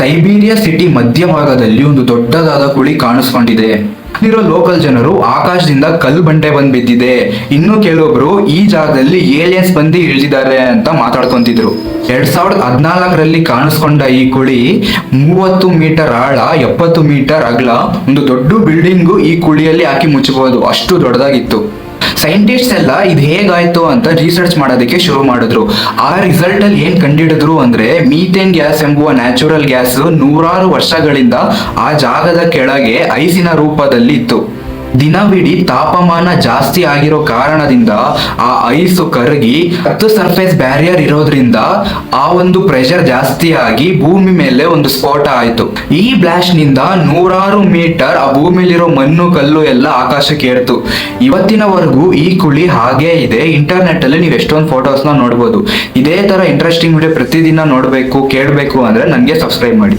Siberia city ಮಧ್ಯಭಾಗದಲ್ಲಿ ಒಂದು ದೊಡ್ಡದಾದ ಕುಳಿ ಕಾಣಿಸ್ಕೊಂಡಿದೆ. ಇಲ್ಲಿರೋ ಲೋಕಲ್ ಜನರು ಆಕಾಶದಿಂದ ಕಲ್ಲು ಬಂಡೆ ಬಂದ್ ಬಿದ್ದಿದೆ ಇನ್ನು ಕೆಲವೊಬ್ರು ಈ ಜಾಗದಲ್ಲಿ ಏಲಿಯನ್ಸ್ ಬಂದು ಇಳಿದಿದ್ದಾರೆ ಅಂತ ಮಾತಾಡ್ಕೊಂತಿದ್ರು. ಎರಡ್ ಸಾವಿರದ ಹದಿನಾಲ್ಕರಲ್ಲಿ ಕಾಣಿಸ್ಕೊಂಡ ಈ ಕುಳಿ ಮೂವತ್ತು ಮೀಟರ್ ಆಳ, ಎಪ್ಪತ್ತು ಮೀಟರ್ ಅಗಲ, ಒಂದು ದೊಡ್ಡ ಬಿಲ್ಡಿಂಗು ಈ ಕುಳಿಯಲ್ಲಿ ಹಾಕಿ ಮುಚ್ಚಬಹುದು ಅಷ್ಟು ದೊಡ್ಡದಾಗಿತ್ತು. ಸೈಂಟಿಸ್ಟ್ ಎಲ್ಲ ಇದು ಹೇಗಾಯ್ತು ಅಂತ ರಿಸರ್ಚ್ ಮಾಡೋದಕ್ಕೆ ಶುರು ಮಾಡಿದ್ರು. ಆ ರಿಸಲ್ಟ್ ಅಲ್ಲಿ ಏನ್ ಕಂಡಿಡಿದ್ರು ಅಂದ್ರೆ ಮೀಥೇನ್ ಗ್ಯಾಸ್ ಎಂಬುವ ನ್ಯಾಚುರಲ್ ಗ್ಯಾಸ್ ನೂರಾರು ವರ್ಷಗಳಿಂದ ಆ ಜಾಗದ ಕೆಳಗೆ ಐಸಿನ ರೂಪದಲ್ಲಿ ಇತ್ತು ದಿನವಿಡೀ ತಾಪಮಾನ ಜಾಸ್ತಿ ಆಗಿರೋ ಕಾರಣದಿಂದ ಆ ಐಸು ಕರಗಿ ಹತ್ತು ಸರ್ಫೇಸ್ ಬ್ಯಾರಿಯರ್ ಇರೋದ್ರಿಂದ ಆ ಒಂದು ಪ್ರೆಷರ್ ಜಾಸ್ತಿ ಆಗಿ ಭೂಮಿ ಮೇಲೆ ಒಂದು ಸ್ಫೋಟ ಆಯಿತು. ಈ ಬ್ಲಾಸ್ಟ್ನಿಂದ ನೂರಾರು ಮೀಟರ್ ಆ ಭೂಮಿಲಿರೋ ಮಣ್ಣು, ಕಲ್ಲು ಎಲ್ಲ ಆಕಾಶಕ್ಕೆ ಏರ್ತು. ಇವತ್ತಿನವರೆಗೂ ಈ ಕುಳಿ ಹಾಗೇ ಇದೆ. ಇಂಟರ್ನೆಟ್ ಅಲ್ಲಿ ನೀವು ಎಷ್ಟೊಂದು ಫೋಟೋಸ್ನ ನೋಡ್ಬೋದು. ಇದೇ ತರ ಇಂಟ್ರೆಸ್ಟಿಂಗ್ ವಿಡಿಯೋ ಪ್ರತಿದಿನ ನೋಡಬೇಕು, ಕೇಳಬೇಕು ಅಂದ್ರೆ ನನಗೆ ಸಬ್ಸ್ಕ್ರೈಬ್ ಮಾಡಿ.